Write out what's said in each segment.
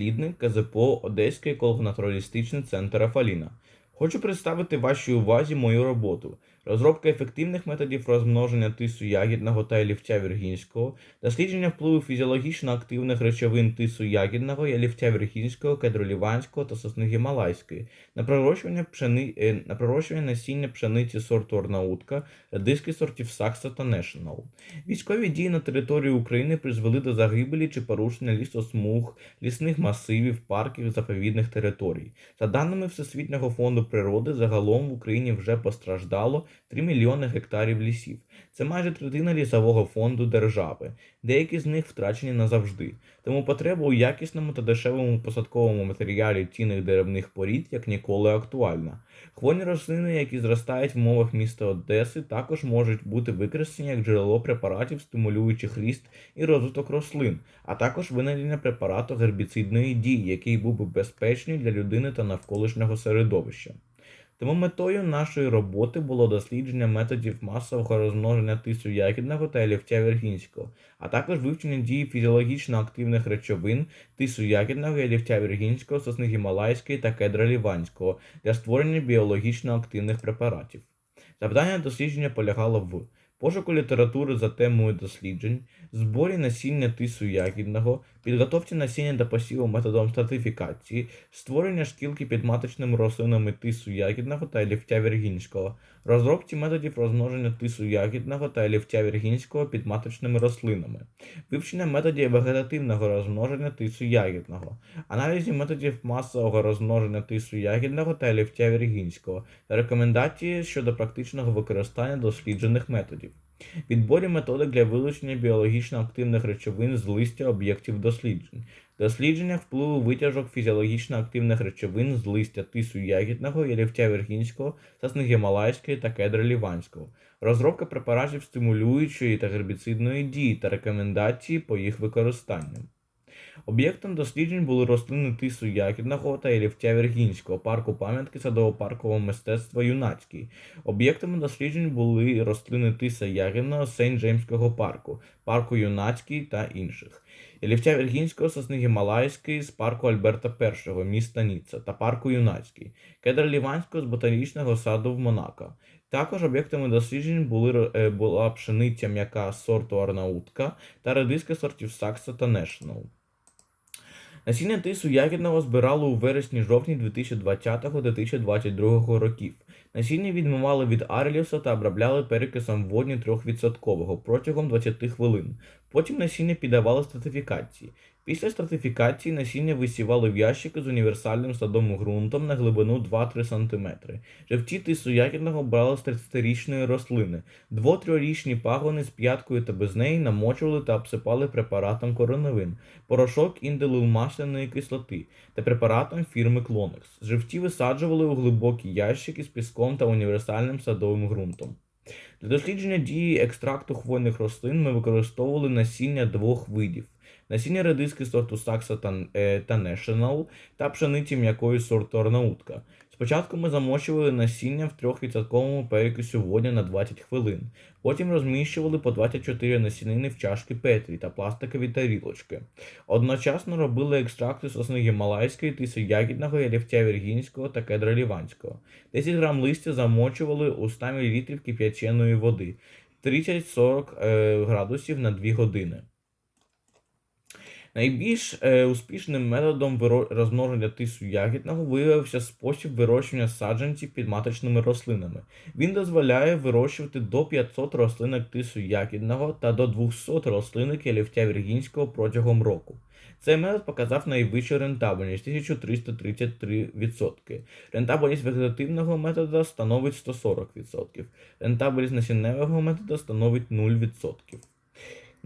Лідник КЗПО Одеський еколого-натуралістичний центр Афаліна. Хочу представити вашій увазі мою роботу. Розробка ефективних методів розмноження тису ягідного та елівця віргінського, дослідження впливу фізіологічно активних речовин тису ягідного, елівця віргінського, кедроліванського та сосни гімалайської, на пророщування, пшени... е, на пророщування насіння пшениці сорту Орнаутка, редиски сортів Сакса та National. Військові дії на території України призвели до загибелі чи порушення лісосмуг, лісних масивів, парків, заповідних територій. За даними Всесвітнього фонду природи, загалом в Україні вже постраждало 3 мільйони гектарів лісів. Це майже третина лісового фонду держави. Деякі з них втрачені назавжди. Тому потреба у якісному та дешевому посадковому матеріалі цінних деревних порід як ніколи актуальна. Хвойні рослини, які зростають в умовах міста Одеси, також можуть бути використані як джерело препаратів, стимулюючих ріст і розвиток рослин, а також винайдення препарату гербіцидної дії, який був би безпечний для людини та навколишнього середовища. Тому метою нашої роботи було дослідження методів масового розмноження тису ягідного та елівця віргінського, а також вивчення дії фізіологічно активних речовин тису ягідного, елівця віргінського, сосни гімалайської та кедра ліванського для створення біологічно активних препаратів. Завдання дослідження полягало в пошуку літератури за темою досліджень, зборі насіння тису ягідного, підготовці насіння до посіву методом стратифікації, створення шкілки під маточними рослинами тису ягідного та елівця віргінського, розробці методів розмноження тису ягідного та елівця віргінського під маточними рослинами, вивчення методів вегетативного розмноження тису ягідного, аналізі методів масового розмноження тису ягідного та елівця віргінського рекомендації щодо практичного використання досліджених методів. Відборі методик для вилучення біологічно активних речовин з листя об'єктів досліджень, дослідження впливу витяжок фізіологічно активних речовин з листя тису ягідного, ялівця віргінського, сосни гімалайської та кедра ліванського, розробка препаратів стимулюючої та гербіцидної дії та рекомендації по їх використанню. Об'єктом досліджень були рослини тису ягідного та елівця віргінського, парку пам'ятки садово-паркового мистецтва Юнацький. Об'єктами досліджень були рослини тиса ягідного Сен-Джеймського парку, парку Юнацький та інших. Елівця віргінського сосни Гімалайської з парку Альберта І, міста Ніцца та парку Юнацький, кедра ліванського з ботанічного саду в Монако. Також об'єктами досліджень були, е, була пшениця м'яка сорту Арнаутка та редиски сортів Сакса та National. Насіння тису ягідного збирали у вересні-жовтні 2020-2022 років. Насіння відмивали від ареліуса та обробляли перекисом водні 3% протягом 20 хвилин. Потім насіння піддавали стратифікації. Після стратифікації насіння висівали в ящики з універсальним садовим ґрунтом на глибину 2-3 см. Живці тису брали з 30-річної рослини. Дво-трьорічні пагони з п'яткою та без неї намочували та обсипали препаратом короновин, порошок індилилмасляної кислоти та препаратом фірми Клонекс. Живці висаджували у глибокі ящики з піском та універсальним садовим ґрунтом. Для дослідження дії екстракту хвойних рослин ми використовували насіння двох видів: насіння редиски сорту Сакса та, е, National та пшениці м'якої сорту Арнаутка. Спочатку ми замочували насіння в 3% перекисю воді на 20 хвилин. Потім розміщували по 24 насінини в чашки Петрі та пластикові тарілочки. Одночасно робили екстракти сосни гімалайської, тиси ягідного, ялівця віргінського та кедра ліванського. 10 грам листя замочували у 100 мл кип'яченої води 30-40 е, градусів на 2 години. Найбільш е, успішним методом розмноження тису ягідного виявився спосіб вирощування саджанців під маточними рослинами. Він дозволяє вирощувати до 500 рослинок тису ягідного та до 200 рослинок ялівця віргінського протягом року. Цей метод показав найвищу рентабельність 1333%. Рентабельність вегетативного методу становить 140%. Рентабельність насінневого методу становить 0%.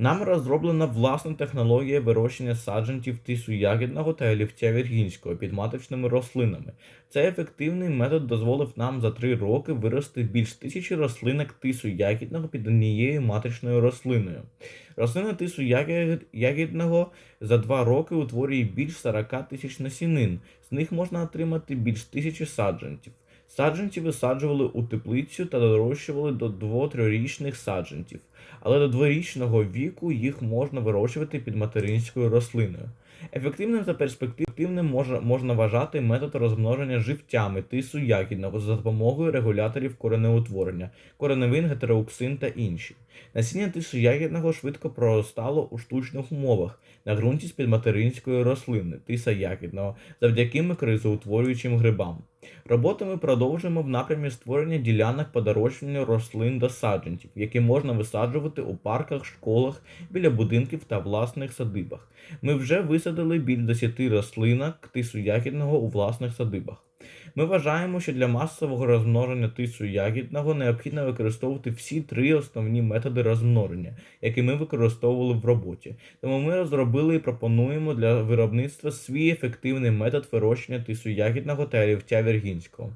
Нами розроблена власна технологія вирощення саджанців тису ягідного та олівця віргінського під маточними рослинами. Цей ефективний метод дозволив нам за 3 роки вирости більш тисячі рослинок тису ягідного під однією маточною рослиною. Рослина тису ягідного за 2 роки утворює більш 40 тисяч насінин. З них можна отримати більш тисячі саджанців. Саджанці висаджували у теплицю та дорощували до 2-3-річних саджанців, але до дворічного віку їх можна вирощувати під материнською рослиною. Ефективним та перспективним можна, можна вважати метод розмноження живцями тису ягідного за допомогою регуляторів коренеутворення, кореневин, гетероуксин та інші. Насіння тису ягідного швидко проростало у штучних умовах на ґрунті з-під материнської рослини тиса ягідного завдяки микризоутворюючим грибам. Роботу ми продовжуємо в напрямі створення ділянок подорожчання рослин до саджанців, які можна висаджувати у парках, школах, біля будинків та власних садибах. Ми вже висадили біля 10 рослинок тису ягідного у власних садибах. Ми вважаємо, що для масового розмноження тису ягідного необхідно використовувати всі три основні методи розмноження, які ми використовували в роботі. Тому ми розробили і пропонуємо для виробництва свій ефективний метод вирощення тису ягідного та олівця віргінського.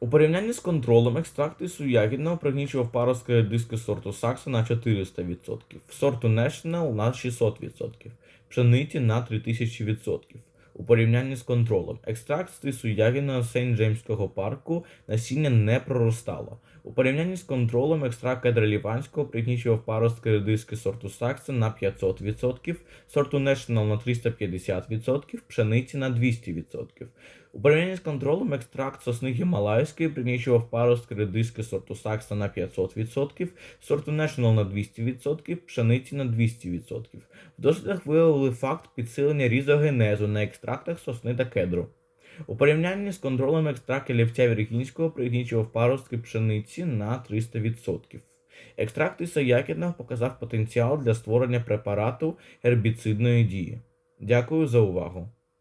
У порівнянні з контролем екстракт тису ягідного пригнічував паростки диски сорту Сакса на 400%, сорту National на 600%, пшениці на 3000%. У порівнянні з контролем, екстракт з тису ягідного Сейнт Джеймського парку насіння не проростало. У порівнянні з контролем екстракт кедраліванського пригнічував паростки редиски сорту Сакса на 500%, сорту National на 350%, пшениці на 200%. У порівнянні з контролем екстракт сосни гімалайської пригнічував паростки редиски сорту Сакса на 500%, сорту National на 200%, пшениці на 200%. В дослідах виявили факт підсилення різогенезу на екстрактах сосни та кедру. У порівнянні з контролем екстракт лівця віргінського пригнічував паростки пшениці на 300%. Екстракт ягідного показав потенціал для створення препарату гербіцидної дії. Дякую за увагу.